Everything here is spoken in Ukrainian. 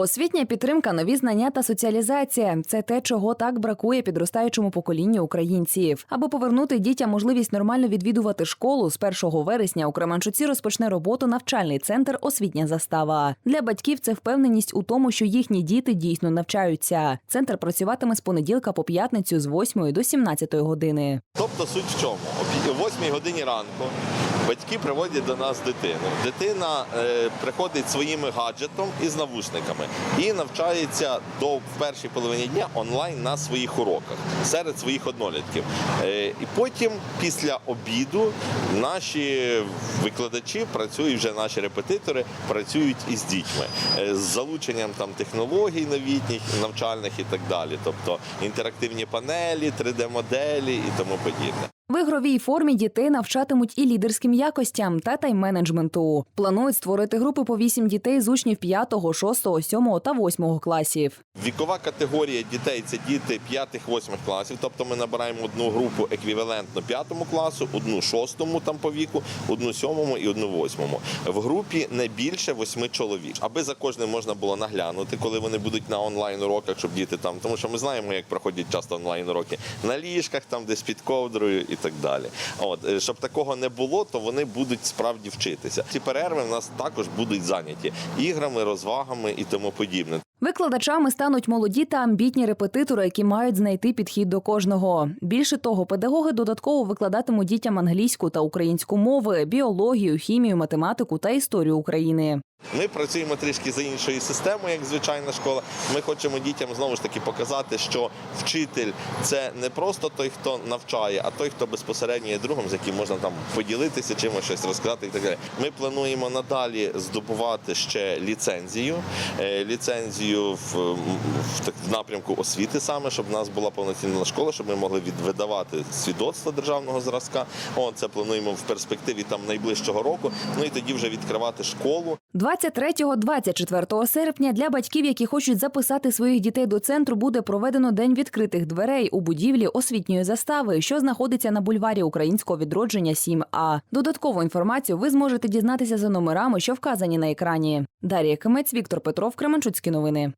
Освітня підтримка, нові знання та соціалізація це те, чого так бракує підростаючому поколінню українців. Аби повернути дітям можливість нормально відвідувати школу з 1 вересня у Кременчуці розпочне роботу навчальний центр Освітня застава. Для батьків це впевненість у тому, що їхні діти дійсно навчаються. Центр працюватиме з понеділка по п'ятницю з 8 до 17 години. Тобто суть в чому? О 8 годині ранку батьки приводять до нас дитину. Дитина е, приходить своїм гаджетом із навушниками і навчається до в першій половині дня онлайн на своїх уроках серед своїх однолітків. Е, і потім, після обіду, наші викладачі працюють вже наші репетитори, працюють із дітьми е, з залученням там технологій новітніх, навчальних і так далі. Тобто інтерактивні панелі, 3D-моделі і тому подібне. В ігровій формі дітей навчатимуть і лідерським якостям та тайм-менеджменту. Планують створити групи по 8 дітей з учнів 5, 6, 7 та 8 класів. Вікова категорія дітей це діти 5-8 класів. Тобто ми набираємо одну групу еквівалентно 5 класу, одну 6 там по віку, одну 7 і одну 8. В групі не більше 8 чоловік, аби за кожним можна було наглянути, коли вони будуть на онлайн уроках, щоб діти там, тому що ми знаємо, як проходять часто онлайн уроки на ліжках, там десь під ковдрою і так далі. От е, щоб такого не було, то вони будуть справді вчитися. Ці перерви в нас також будуть зайняті іграми, розвагами і тому подібне. Викладачами стануть молоді та амбітні репетитори, які мають знайти підхід до кожного. Більше того, педагоги додатково викладатимуть дітям англійську та українську мови, біологію, хімію, математику та історію України. Ми працюємо трішки за іншою системою, як звичайна школа. Ми хочемо дітям знову ж таки показати, що вчитель це не просто той, хто навчає, а той, хто безпосередньо є другом, з яким можна там поділитися чимось, щось розказати і так далі. Ми плануємо надалі здобувати ще ліцензію, Е, ліцензію в, в, в напрямку освіти саме, щоб в нас була повноцінна школа, щоб ми могли від- видавати свідоцтво державного зразка. О, це плануємо в перспективі там найближчого року. Ну і тоді вже відкривати школу. 23-24 серпня для батьків, які хочуть записати своїх дітей до центру, буде проведено день відкритих дверей у будівлі освітньої застави, що знаходиться на бульварі українського відродження 7А. Додаткову інформацію ви зможете дізнатися за номерами, що вказані на екрані. Дар'я Кимець, Віктор Петров, Кременчуцькі новини.